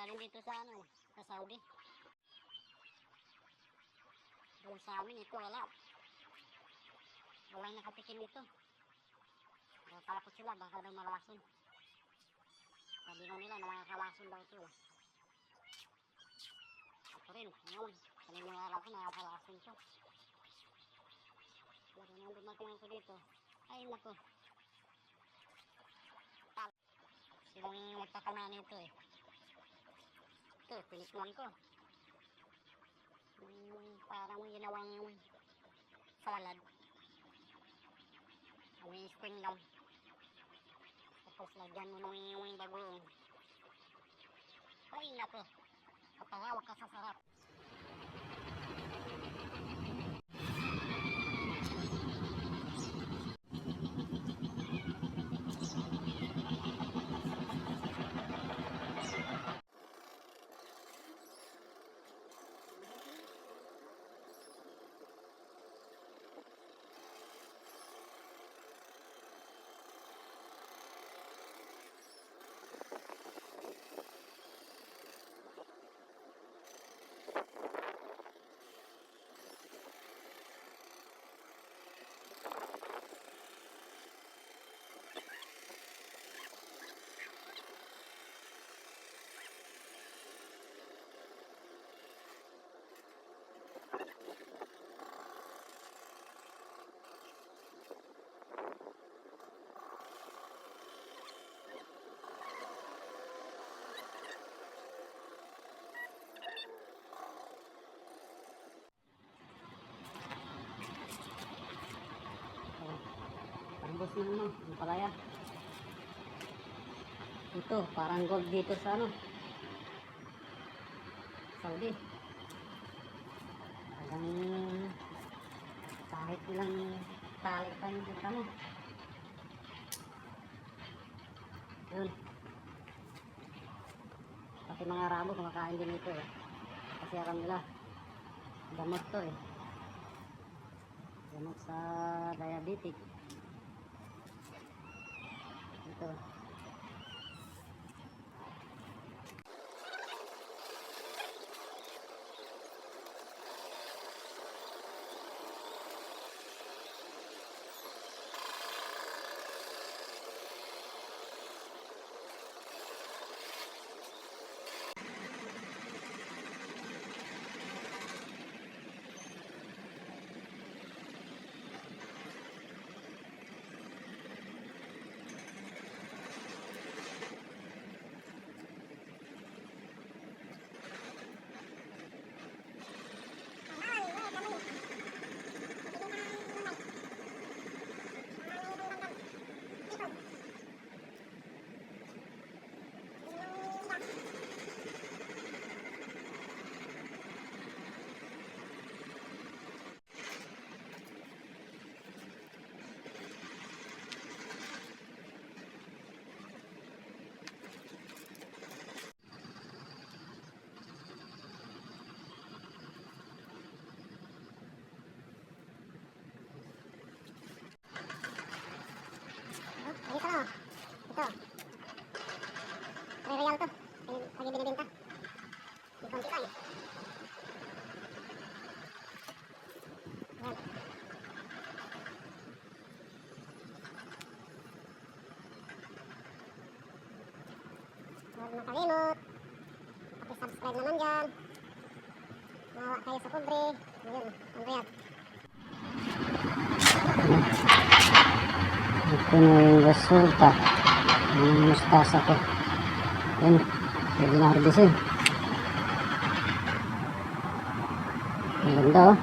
Galing dito sa ano, sa Saudi. Doon sa amin, ito wala. Walang nakatikim ito. Nakakalapot sila, baka daw malason. Sabi nga nila, nakakalason daw ito. Ako rin, ngayon, kanina araw ko, nakakalason ito. Pero nung dumating ako dito, ay nako. Silang nagpakana nito eh. Ito, pinikman ko. Yung parang ginawang salad. May spring lang. Tapos lagyan mo ng bagoong. Ay nako. Kapangawag ka sa sarap. Tambos na ano, yung palaya. Ito, parang gold dito sa ano. Saudi. Parang kahit ilang talik pa yung dito mo. Yun. Pati mga rabo kumakain din ito eh. Kasi alam nila, gamot to eh. Gamot sa diabetic. Ito. Ito na. Ito. Re-real to. Pag binibenta. May konti lang eh. Yan. Huwag makalimot. Paki-subscribe naman dyan. Mawa kayo sa pobre. Ayun, ang real. Ito na yung resulta ng mustasa ko. Yan, pwede na harbisin. Ang ganda oh.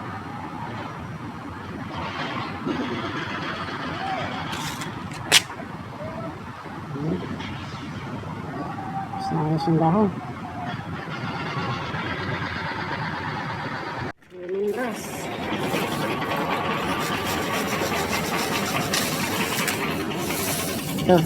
Yan. Naayos yung dahon. Lemongrass. Ito.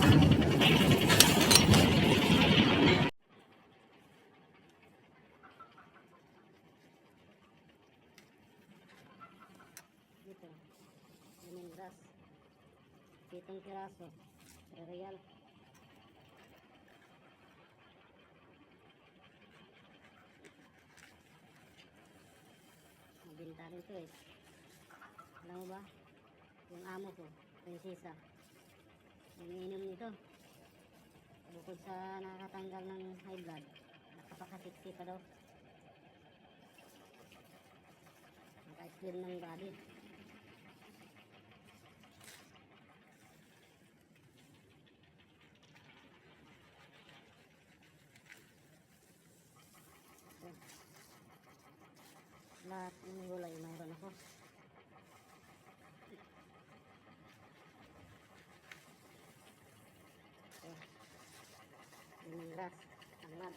Dito. Lemongrass. Pitong piraso. Real. Rin to eh. Alam mo ba? Yung amo ko, prinsesa. Nangiinom nito. Bukod sa nakakatanggal ng high blood, nakapakasiksi pa daw. Naka-slim ng body. Lahat ng gulay mayroon ako. Okay. Lemongrass, tanglad.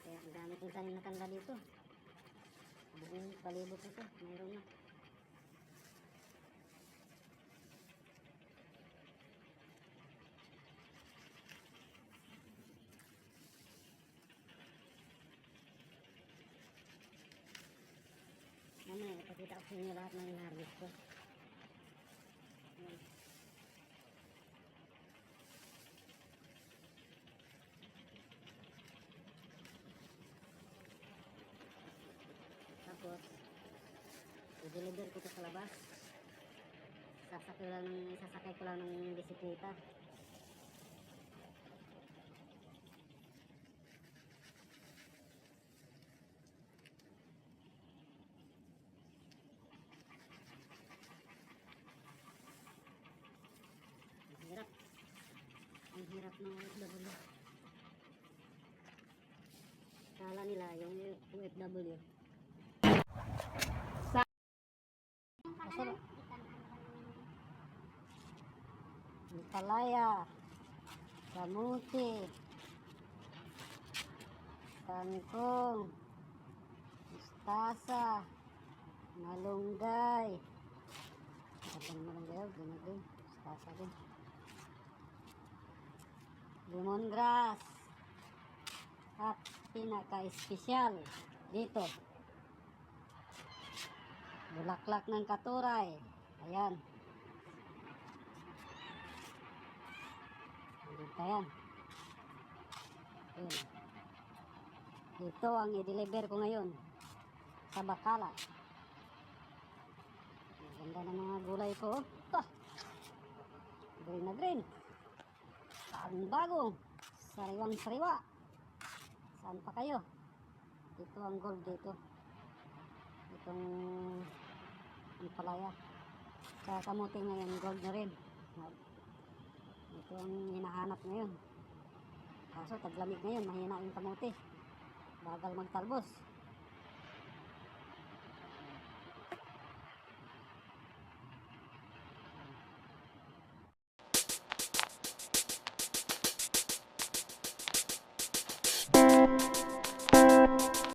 Kaya ang dami kong tanim na tanglad dito. Buong palibot ito, mayroon na. Mamaya, ipakita ko sa inyo lahat ng harvest ko. Ayan. Tapos, i-deliver ko ito sa labas. Sasakay lang, sasakay ko lang ng bisikleta. Hirap ng OFW. Kala nila yung OFW. Sa? Palaya, kamuti, kangkong, mustasa, malunggay. Malunggay? Din. Lemongrass. At pinaka-espesyal dito. Bulaklak ng katuray. Ayan. Dito yan. Ayan. Ito ang i-deliver ko ngayon sa Bacala. Ang ganda ng mga gulay ko. oh. Green na green. Ang bago. Sariwang sariwa. Saan pa kayo? Dito ang gold dito. Itong ang palaya. Sa kamuti ngayon, gold na rin. Ito ang hinahanap ngayon. Kaso taglamig ngayon, mahina yung kamuti. Bagal magtalbos.